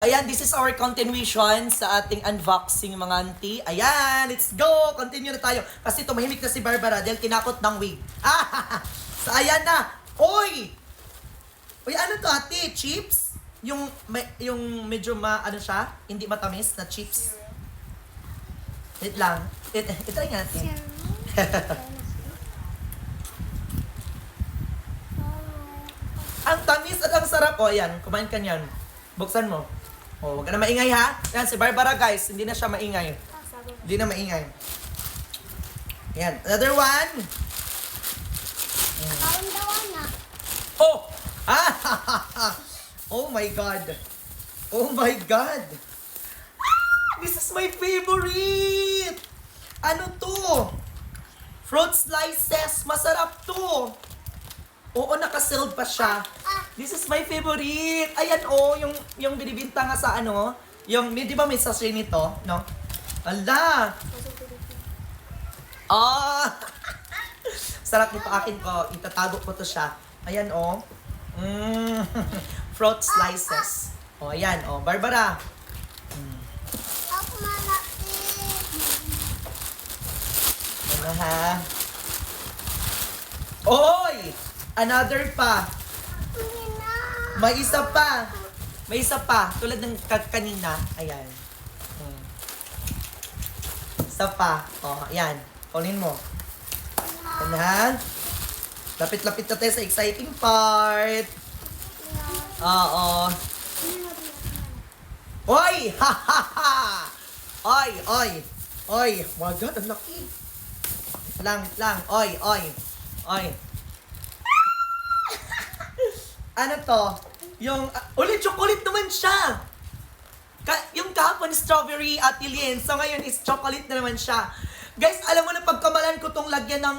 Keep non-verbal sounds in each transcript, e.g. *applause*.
Ayan, this is our continuation sa ating unboxing mga auntie. Ayan, let's go! Continue na tayo. Kasi tumahimik na si Barbara dahil kinakot ng wig. Ah, *laughs* so ayan na. Oy! Uy, ano to ate? Chips? Yung, may, yung medyo ma, ano siya? Hindi matamis na chips? Wait lang. It, ito nga natin. Ang tamis at ang sarap. O, ayan. Kumain ka niyan. Buksan mo. O, huwag ka na maingay ha. Yan, si Barbara guys. Hindi na siya maingay. Hindi na maingay. Ayan. Another one. Oh! Ah! *laughs* oh my God. Oh my God. Ah! This is my favorite. Ano to? Fruit slices. Masarap to. Oo, nakasealed pa siya. This is my favorite. Ayan, oh, yung, yung binibinta nga sa ano, yung, di ba may sachet nito, no? Ala! Ah! *laughs* Sarap nito akin ko. Itatago ko to siya. Ayan, oh. Mm. *laughs* Fruit slices. Oh, ayan, oh. Barbara. Ano ha? Oy! Another pa. May isa pa. May isa pa. Tulad ng ka- kanina. Ayan. Hmm. Isa pa. Oh, ayan. Kunin mo. Ayan. Lapit-lapit na tayo sa exciting part. Oo. Oy! Ha ha ha! Oy! Oy! Oy! My God, ang laki. Lang, lang. Oy! Oy! Oy! *laughs* ano to? Yung, uh, ulit chocolate naman siya. Ka yung kahapon strawberry at alien, so ngayon is chocolate na naman siya. Guys, alam mo na pagkamalan ko tong lagyan ng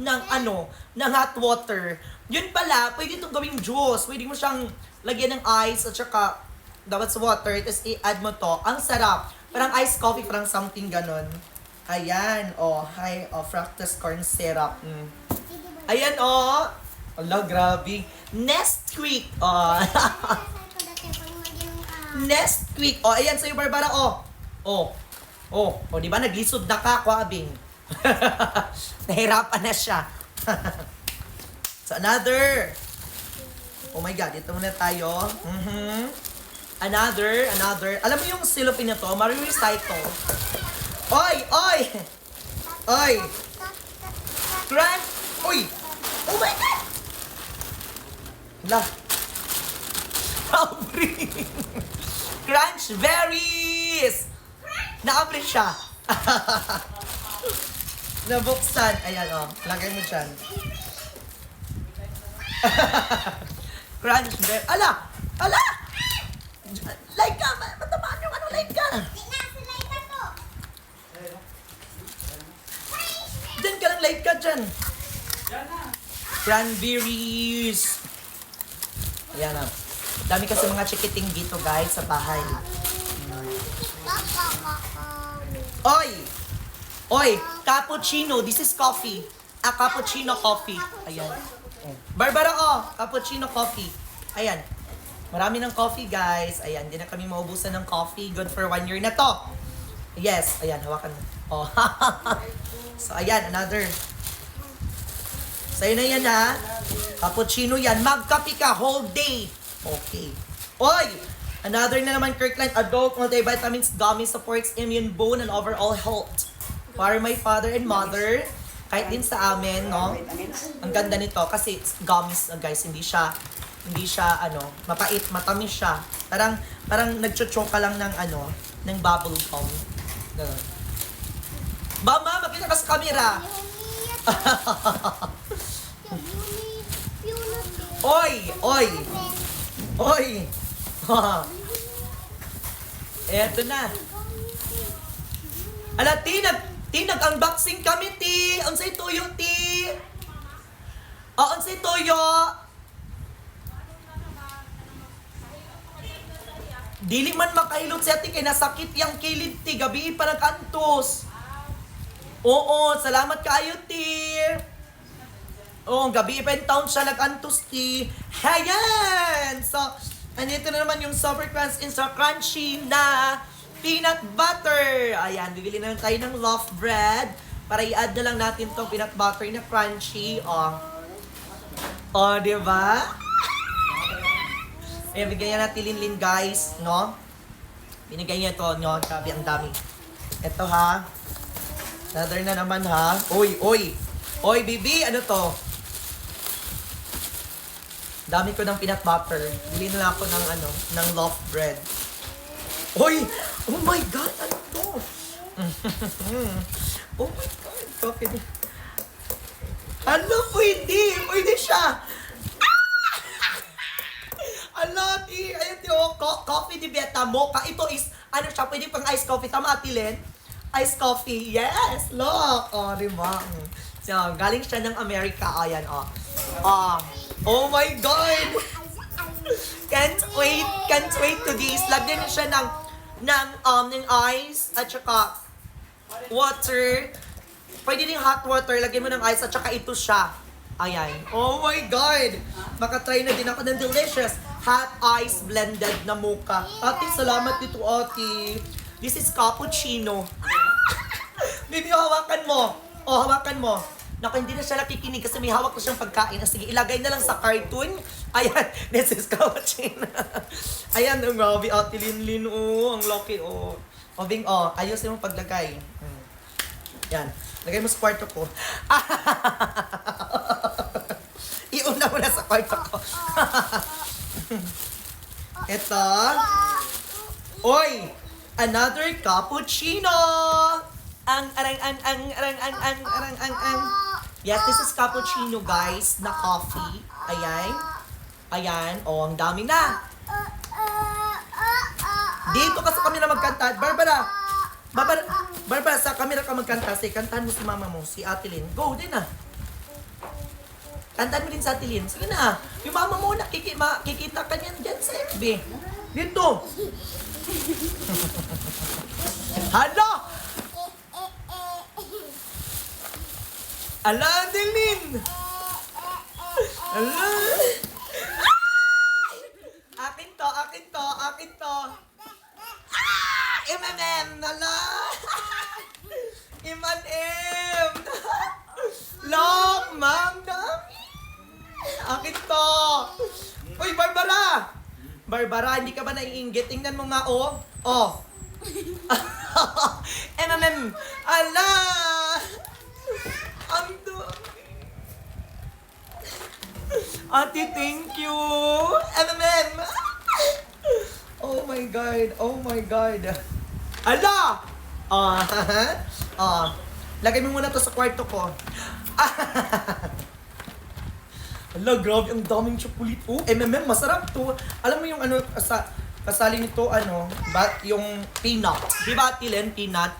ng ano, ng hot water. Yun pala, pwede itong gawing juice. Pwede mo siyang lagyan ng ice at saka dapat water, tapos i-add mo to. Ang sarap. Parang iced coffee, parang something ganon. Ayan, oh, hi, oh, fructose corn syrup. Mm. Ayan, oh. Ala, grabe. Nesquik. Oh. *laughs* Nesquik. Oh, ayan sa'yo, Barbara. Oh. Oh. Oh. Oh, di ba? Naglisod na ka, kwabing. *laughs* Nahirapan na siya. *laughs* so, another. Oh my God, ito muna tayo. Mhm. Another, another. Alam mo yung silopin na to, mari-recycle. Oy, oy! Oy! Grant! Uy! Oh my God! La. Aubrey! Crunch berries! Naabri siya. *laughs* Nabuksan. Ayan, oh. Lagay mo dyan. *laughs* Crunch berries. Ala! Ala! Like ka! ma- Matamaan yung ano, like ka! Diyan ka lang, like ka dyan. Cranberries. Ayan na. Dami kasi mga chikiting dito guys sa bahay. Oy! Oy! Cappuccino. This is coffee. Ah, cappuccino coffee. Ayan. Barbara, oh! Cappuccino coffee. Ayan. Marami ng coffee, guys. Ayan, hindi na kami maubusan ng coffee. Good for one year na to. Yes. Ayan, hawakan mo. Oh. *laughs* so, ayan, another. Sa'yo na yan, ha? Cappuccino yan. Magkape ka whole day. Okay. Oy! Another na naman, Kirkland. Adult multivitamins gummy supports immune, bone, and overall health. Para my father and mother, kahit din sa amin, no? Ang ganda nito kasi gummies, guys, hindi siya hindi siya ano, mapait, matamis siya. Parang parang nagchochoka lang ng ano, ng bubble gum. Ganun. Mama, makita ka sa camera. *laughs* Oy, oy. *laughs* Eto na. Ala, ti, nag, ti, nag-unboxing kami, ti. Unsay tuyo, ti. O, unsay tuyo. Dili man makahilot siya, ti, kay nasakit yung kilid, ti. Gabi pa nag-antos. Oo, salamat kayo, ti. Oo, gabi yung taon siya nag-antos. Ayan! So, Andito na naman yung Super Crunch Instant Crunchy na peanut butter. Ayan, bibili na lang tayo ng loaf bread para i-add na lang natin tong peanut butter na crunchy. Oh. Oh, di ba? Ayan, bigyan niya natin linlin guys, no? Binigay niya ito, no? Grabe, ang dami. Ito ha. Another na naman ha. Oy, oy. Oy, bibi, ano to? Dami ko ng peanut butter. Bili na ako ng ano, ng loaf bread. Oy! Oh my God! Ano to? *laughs* oh my God! Coffee. Ano? Pwede! Pwede siya! *laughs* Ano, ti? Ayun, ti, oh, co- coffee di beta mocha. Ito is, ano siya, pwede pang iced coffee. Tama, Ate Len? Iced coffee. Yes! Look! Oh, di ba? Mm. So, galing siya ng Amerika. Ayan, oh. Oh, oh my God! Can't wait, can't wait to this. Lagyan niyo siya ng, ng, um, ng ice at saka water. Pwede din hot water, lagyan mo ng ice at saka ito siya. Ayan. Oh my God! Makatry na din ako ng delicious hot ice blended na mocha. Ate, salamat dito, ate. This is cappuccino. *laughs* Baby, hawakan mo. Oh, hawakan mo. Naku, hindi na siya nakikinig kasi may hawak ko siyang pagkain. Sige, ilagay na lang sa cartoon. Ayan, *laughs* this is cappuccino. *laughs* Ayan, ang grabe, ate Linlin, oh. Ang laki, oh. O, Bing, oh, ayusin mo paglagay. Hmm. Yan. Lagay mo sa kwarto ko. *laughs* Iuna mo na sa kwarto ko. Ito. Oy! Another cappuccino! Ang arang ang ang arang ang ang arang ang ang. Yes, this is cappuccino guys na coffee. Ayan. Ayan. Oh, ang dami na. Dito ka sa camera magkanta. Barbara! Barbara, Barbara, sa camera ka magkanta. Sige, kantahan mo si mama mo, si Ate. Go din ah. Kantahan mo din sa Ate. Sige na. Yung mama mo, nakiki, makikita ka niyan dyan sa FB. Dito. *laughs* Hala! Ala, Ate Lynn! Ala! Ay! Akin to, akin to, akin to. Ah! M&M! Ala! M&M! Lock, ma'am, dami! Akin to! Uy, Barbara! Barbara, hindi ka ba naiinggit? Tingnan mo nga, oh. Oh. *laughs* M&M! Ala! Ang dami! Ate, thank you! M&M! *laughs* Oh my God! Oh my God! Ala! Ah, *laughs* ah. Lagay mo muna to sa kwarto ko. *laughs* Ala, grabe, ang daming chocolate. Oh, M&M, masarap to. Alam mo yung ano, sa, kasali nito, ano, ba, yung peanut. Di ba, Tilen, peanut?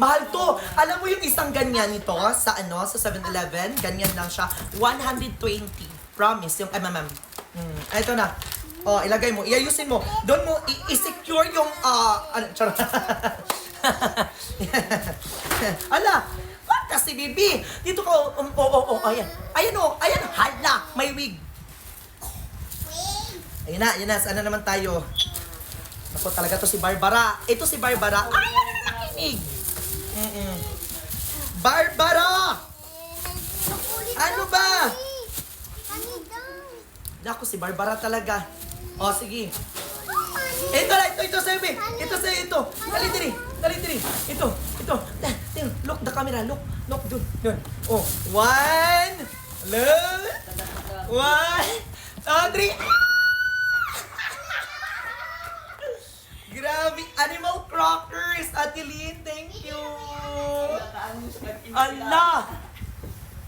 Mahal to. Alam mo yung isang ganyan nito sa ano, sa 7-Eleven, ganyan lang siya. 120. Promise, yung M&M. Hmm. Ito na. Oh, ilagay mo, iayusin mo. Doon mo i-secure yung ah ano, charot. *laughs* Ala, what kasi bibi? Dito ko, um, oh, oh, oh, ayan. Ayan oh, ayan, hala, may wig. Ayun na, ayun na, saan na naman tayo? Ako talaga to si Barbara. Ito si Barbara. Ay, ano na nakinig? Mm-mm. Barbara! Ano ba? Ako si Barbara talaga. O, sige. Ito na, ito, ito sa'yo, be. Ito sa'yo, ito. Dali, dali. Dali, dali. Ito, ito. Tingnan. Look the camera. Look. Look, dun. Dun. Oh, one. Look. One. Two, three. Grabe. Animal crackers. Ate Lynn, thank you. Allah.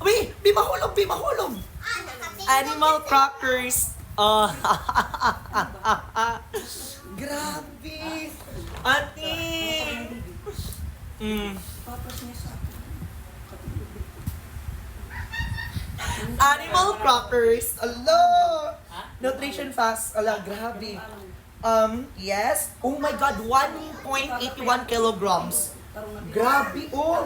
Uy, be mahulog, be mahulog. *laughs* Animal crackers. Oh. Grabe. Ate. Mm. Animal crackers. Allah. Nutrition fast. Allah, grabe. Um, yes. Oh my God, 1.81 kilograms. Grabe, oh.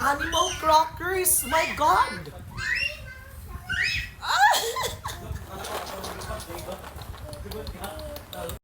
Animal crackers. My God. Ka. *laughs*